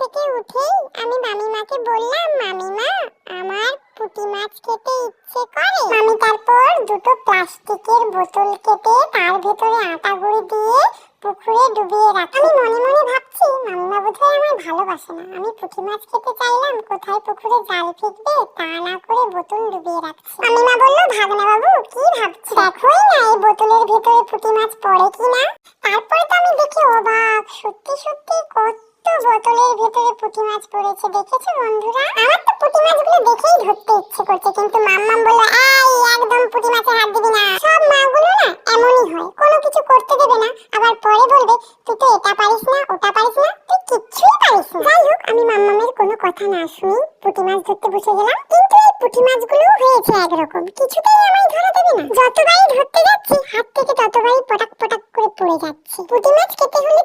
থেকে উঠেই আমি মামিমাকে বললাম, মামিমা, আমার পুঁটি মাছ খেতে ইচ্ছে করে। মামি তারপর দুটো প্লাস্টিকের বোতল কেটে তার ভেতরে আটা গুঁড়ি দিয়ে পুকুরে ডুবিয়ে রাখি। আমি মনে মনে ভাবছি, মামিমা বোধহয় আমায় ভালোবাসে না। আমি পুঁটি মাছ খেতে চাইলাম, কোথায় পুকুরে জাল ফিকবে তা না করে বোতল ডুবিয়ে রাখছি। মামিমা বলল, ভাগনা বাবু, কি ভাবছি দেখোই না, এই বোতলের ভেতরে পুঁটি মাছ পড়ে কিনা? তারপরে বোতলের ভেতরে পুঁটি মাছ পড়েছে, দেখেছ বন্ধুরা? আমার তো পুঁটি মাছগুলো দেখেই ধরতে ইচ্ছে করছে, কিন্তু মাম্মাম বলল, এই, একদম পুঁটি মাছে হাত দিবি না। সব মাগুলো না এমনই হয়, কোনো কিছু করতে দেবে না। আবার পরে বলবে, তুই তো এটা পারিস না, ওটা পারিস না, তুই কিচ্ছুই পারিস না। যাই হোক, আমি মাম্মামের কোনো কথা না শুনি পুঁটি মাছ ধরতে বসে গেলাম, কিন্তু এই পুঁটি মাছগুলো হয়েছে একরকম, কিছুতেই আমায় ধরা দেবে না। যতবারই ধরতে যাচ্ছি, হাত থেকে ততবারই পটাক পটাক করে পড়ে যাচ্ছে পুঁটি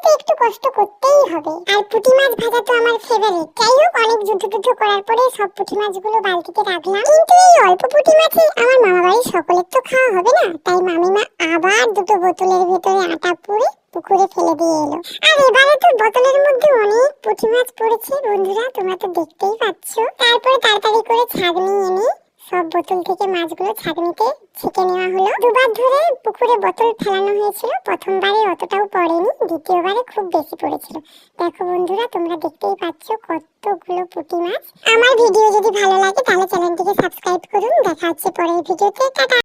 তো একটু কষ্ট করতেই হবে। আর পুঁটি মাছ ভাজা তো আমার ফেভারিট যাই হোক, অনেক যুদ্ধ টুদ্ধ করার পরে সব পুঁটি মাছগুলো বালতিতে রাখলাম। কিন্তু এই অল্প পুঁটি মাছে আমার মামা বাড়ির সকলের তো খাওয়া হবে না। তাই মামিমা আবার দুটো বোতলের ভেতরে আটা পুড়ে পুকুরে ফেলে দিয়ে এলো। আর এবারে তো বোতলের মধ্যে অনেক পুঁটি মাছ পড়েছে। বন্ধুরা, তোমরা তো দেখতেই পাচ্ছ। তারপরে তাড়াতাড়ি করে ছাগনি এনে সব বোতল থেকে মাছগুলো ছাঁকনিতে ছেঁকে নেওয়া হলো। দুবার ধরে পুকুরে বোতল ফেলানো হয়েছিল। প্রথমবারে অতটাও পড়েনি, দ্বিতীয়বারে খুব বেশি পড়েছিল। দেখো বন্ধুরা, তোমরা দেখতেই পাচ্ছ কতগুলো পুঁটি মাছ। আমার ভিডিও যদি ভালো লাগে, তাহলে চ্যানেলটিকে সাবস্ক্রাইব করুন। দেখা হচ্ছে পরের ভিডিওতে। টাটা!